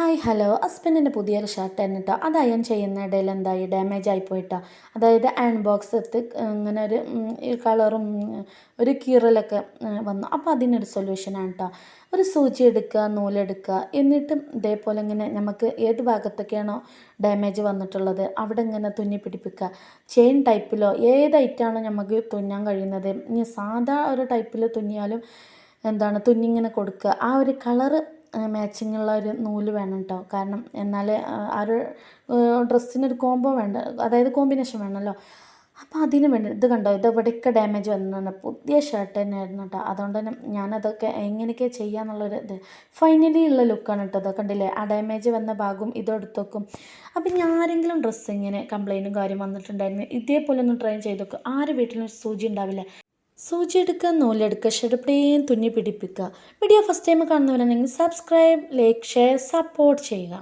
Hi hello. ഹസ്ബൻഡിന്റെ പുതിയൊരു shirt തന്നെ അത് അയൺ ചെയ്യുന്ന ഇടയിൽ എന്തായി? ഡാമേജ് ആയി പോയിട്ടോ അതായത് അയൺ ബോക്സ് എടുത്ത് ഇങ്ങനെ ഒരു കളറും ഒരു കീറലൊക്കെ വന്നു. അപ്പോൾ അതിനൊരു സൊല്യൂഷനാണ് കേട്ടോ ഒരു സൂചി എടുക്കുക നൂലെടുക്കുക എന്നിട്ടും ഇതേപോലെ ഇങ്ങനെ നമുക്ക് ഏത് ഭാഗത്തൊക്കെയാണോ ഡാമേജ് വന്നിട്ടുള്ളത് അവിടെ ഇങ്ങനെ തുന്നി പിടിപ്പിക്കുക. ചെയിൻ ടൈപ്പിലോ ഏത് ഐറ്റാണോ നമുക്ക് തുന്നാൻ കഴിയുന്നത്. ഇനി സാധാ ഒരു ടൈപ്പിൽ തുന്നിയാലും എന്താണ്? തുന്നിങ്ങനെ കൊടുക്കുക. ആ ഒരു കളറ് മാച്ചിങ് ഉള്ള ഒരു നൂൽ വേണം കേട്ടോ കാരണം എന്നാലേ ആ ഒരു ഡ്രസ്സിനൊരു കോംബോ വേണ്ട. അതായത് കോമ്പിനേഷൻ വേണമല്ലോ അപ്പോൾ അതിന് വേണ്ടി ഇത് കണ്ടോ ഇത് ഇവിടെയൊക്കെ ഡാമേജ് വന്നിട്ടുണ്ട് പുതിയ ഷർട്ട് തന്നെയായിരുന്നു കേട്ടോ. അതുകൊണ്ട് തന്നെ ഞാനതൊക്കെ എങ്ങനെയൊക്കെ ചെയ്യാന്നുള്ളൊരു ഇത്. ഫൈനലി ഉള്ള ലുക്കാണ് കേട്ടോ അതൊക്കെ കണ്ടില്ലേ? ആ ഡാമേജ് വന്ന ഭാഗവും ഇത് എടുത്ത് വെക്കും അപ്പം ആരെങ്കിലും ഡ്രസ്സ് ഇങ്ങനെ കംപ്ലൈന്റും കാര്യം വന്നിട്ടുണ്ടായിരുന്നു ഇതേപോലെ ഒന്ന് ട്രൈ ചെയ്ത് നോക്കും. ആരും വീട്ടിലും സൂചി ഉണ്ടാവില്ലേ. സൂചി എടുക്കുക നൂലെടുക്കുക ഷെടുപ്പടിയും തുന്നി പിടിപ്പിക്കുക വീഡിയോ ഫസ്റ്റ് ടൈം കാണുന്നവരാണെങ്കിൽ സബ്സ്ക്രൈബ് ലൈക്ക് ഷെയർ സപ്പോർട്ട് ചെയ്യുക.